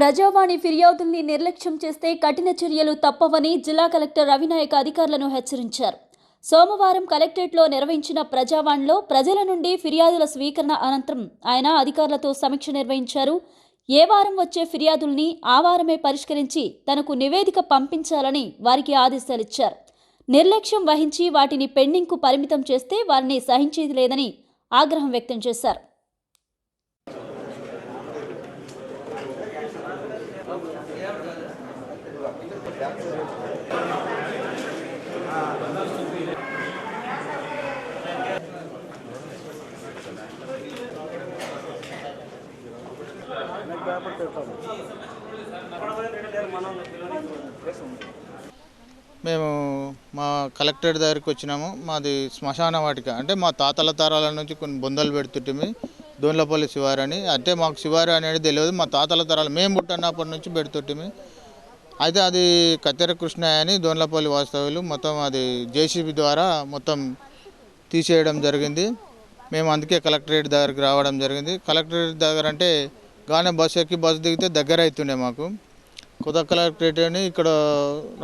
ప్రజావాణి ఫిర్యాదుల్ని నిర్లక్ష్యం చేస్తే కఠిన చర్యలు తప్పవని జిల్లా కలెక్టర్ రవినాయక్ అధికారులను హెచ్చరించారు. సోమవారం కలెక్టరేట్లో నిర్వహించిన ప్రజావాణిలో ప్రజల నుండి ఫిర్యాదుల స్వీకరణ అనంతరం ఆయన అధికారులతో సమీక్ష నిర్వహించారు. ఏ వారం వచ్చే ఫిర్యాదుల్ని ఆ వారమే పరిష్కరించి తనకు నివేదిక పంపించాలని వారికి ఆదేశాలిచ్చారు నిర్లక్ష్యం వహించి వాటిని పెండింగ్కు పరిమితం చేస్తే వారిని సహించేది లేదని ఆగ్రహం వ్యక్తం చేశారు. మేము మా కలెక్టర్ దగ్గరికి వచ్చినాము. మాది శ్మశాన వాటిక. అంటే మా తాతల తరాల నుంచి కొన్ని బొందలు పెడుతుంటే దోన్లపల్లి శివారు అని. అంటే మాకు శివారు అనేది తెలియదు మా తాతల తరాలు. మేము పుట్టినప్పటి నుంచి పెడుతుంటిమి అయితే అది కత్తెర కృష్ణయ్య అని దోన్లపల్లి వాస్తవ్యులు మొత్తం అది జేసీబీ ద్వారా మొత్తం తీసేయడం జరిగింది. మేము అందుకే కలెక్టరేట్ దగ్గరికి రావడం జరిగింది. కలెక్టరేట్ దగ్గర అంటే గానే బస్సు ఎక్కి బస్సు దిగితే దగ్గర అవుతుండే మాకు. కొత్త కలెక్టరేట్ అని ఇక్కడ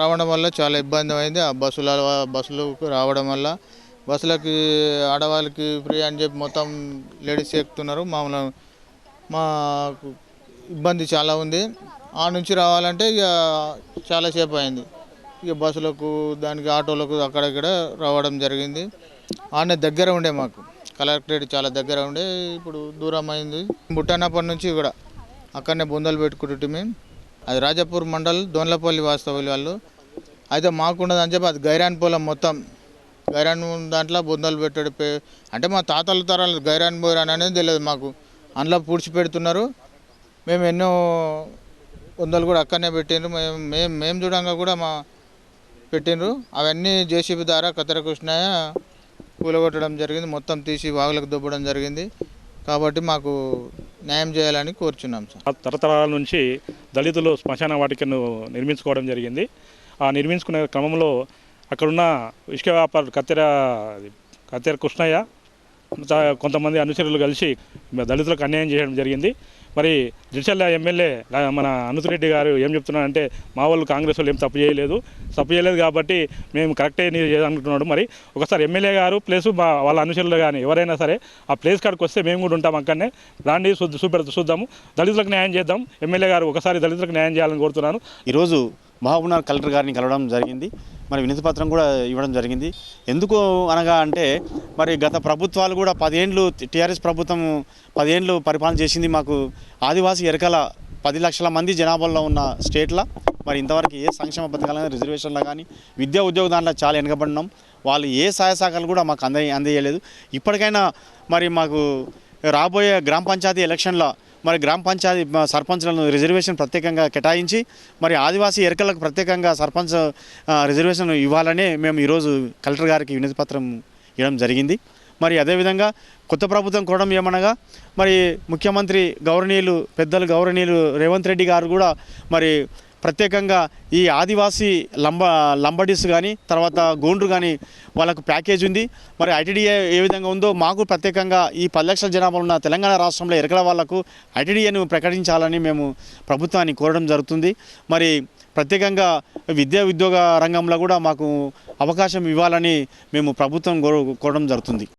రావడం వల్ల చాలా ఇబ్బంది అయింది. ఆ బస్సుల బస్సులు రావడం వల్ల బస్సులకి ఆడవాళ్ళకి ఫ్రీ అని చెప్పి మొత్తం లేడీస్ ఎక్కుతున్నారు. మామూలు మాకు ఇబ్బంది చాలా ఉంది. ఆ నుంచి రావాలంటే ఇక చాలాసేపు అయింది. ఇక బస్సులకు దానికి ఆటోలకు అక్కడక్కడ రావడం జరిగింది. ఆడనే దగ్గర ఉండే మాకు. కలెక్టరేట్ చాలా దగ్గర ఉండే ఇప్పుడు దూరం అయింది. పుట్టినప్పటి నుంచి కూడా అక్కడనే బొందలు పెట్టుకుంటుంటే అది రాజాపూర్ మండల్ దోన్లపల్లి వాస్తవులు వాళ్ళు. అయితే మాకున్నది అని చెప్పి అది గైరాన్ పొలం మొత్తం గైరాన్ దాంట్లో బొందలు పెట్టాడు. అంటే మా తాతల తరాలు గైరాన్ బోరాన్ అనేది తెలియదు మాకు. అందులో పూడ్చి పెడుతున్నారు. మేము ఎన్నో బొందలు కూడా అక్కడనే పెట్టిండ్రు. మేము మేము మేము చూడంగా కూడా మా పెట్టిండ్రు. అవన్నీ జేసీబీ ద్వారా కత్తెర కృష్ణయ్య కూలగొట్టడం జరిగింది. మొత్తం తీసి వాగులకు దొబ్బడం జరిగింది. కాబట్టి మాకు న్యాయం చేయాలని కోరుచున్నాం సార్. తరతరాల నుంచి దళితులు శ్మశాన వాటికను నిర్మించుకోవడం జరిగింది. ఆ నిర్మించుకునే క్రమంలో అక్కడున్న ఇసుక వ్యాపారులు కత్తెర కత్తెర కృష్ణయ్య కొంతమంది అనుచరులు కలిసి దళితులకు అన్యాయం చేయడం జరిగింది. మరి జిడ్చల్ల ఎమ్మెల్యే మన అనుతిరెడ్డి గారు ఏం చెప్తున్నారంటే మా వాళ్ళు కాంగ్రెస్ వాళ్ళు ఏం తప్పు చేయలేదు. తప్పు చేయలేదు కాబట్టి మేము కరెక్టే అనుకుంటున్నాడు. మరి ఒకసారి ఎమ్మెల్యే గారు ప్లేస్ మా వాళ్ళ అనుచరులు కానీ ఎవరైనా సరే ఆ ప్లేస్ కాడికి వస్తే మేము కూడా ఉంటాం అక్కడనే. రాండి చూద్ద- చూద్దాము దళితులకు న్యాయం చేద్దాం. ఎమ్మెల్యే గారు ఒకసారి దళితులకు న్యాయం చేయాలని కోరుతున్నాను. ఈరోజు మహబూబ్నగర్ కలెక్టర్ గారిని కలవడం జరిగింది. మరి వినతి పత్రం కూడా ఇవ్వడం జరిగింది. ఎందుకు అనగా అంటే మరి గత ప్రభుత్వాలు కూడా పదేండ్లు టీఆర్ఎస్ ప్రభుత్వం పదేండ్లు పరిపాలన చేసింది మాకు ఆదివాసీ ఎరకల పది లక్షల మంది జనాభాలో ఉన్న స్టేట్లో. మరి ఇంతవరకు ఏ సంక్షేమ పథకాలు కానీ కానీ విద్యా ఉద్యోగ దాంట్లో చాలా వెనకబడినాం. వాళ్ళు ఏ సహాయ సహకారాలు కూడా మాకు అంద అందజేయలేదు ఇప్పటికైనా మరి మాకు రాబోయే గ్రామ పంచాయతీ ఎలక్షన్లో మరి గ్రామ పంచాయతీ సర్పంచ్లను రిజర్వేషన్ ప్రత్యేకంగా కేటాయించి మరి ఆదివాసీ ఎరకలకు ప్రత్యేకంగా సర్పంచ్ రిజర్వేషన్ ఇవ్వాలనే మేము ఈరోజు కలెక్టర్ గారికి వినతి పత్రం ఇవ్వడం జరిగింది. మరి అదేవిధంగా కొత్త ప్రభుత్వం కోవడం ఏమనగా మరి ముఖ్యమంత్రి గౌరవనీయులు పెద్దలు గౌరవనీయులు రేవంత్ రెడ్డి గారు కూడా మరి ప్రత్యేకంగా ఈ ఆదివాసీ లంబ లంబడీస్ కానీ తర్వాత గోండ్రు కానీ వాళ్ళకు ప్యాకేజ్ ఉంది. మరి ఐటీడీఏ ఏ విధంగా ఉందో మాకు ప్రత్యేకంగా ఈ పది లక్షల జనాభా ఉన్న తెలంగాణ రాష్ట్రంలో ఎరకల వాళ్ళకు ఐటీడీఏను ప్రకటించాలని మేము ప్రభుత్వాన్ని కోరడం జరుగుతుంది. మరి ప్రత్యేకంగా విద్యా ఉద్యోగ రంగంలో కూడా మాకు అవకాశం ఇవ్వాలని మేము ప్రభుత్వం కోరడం జరుగుతుంది.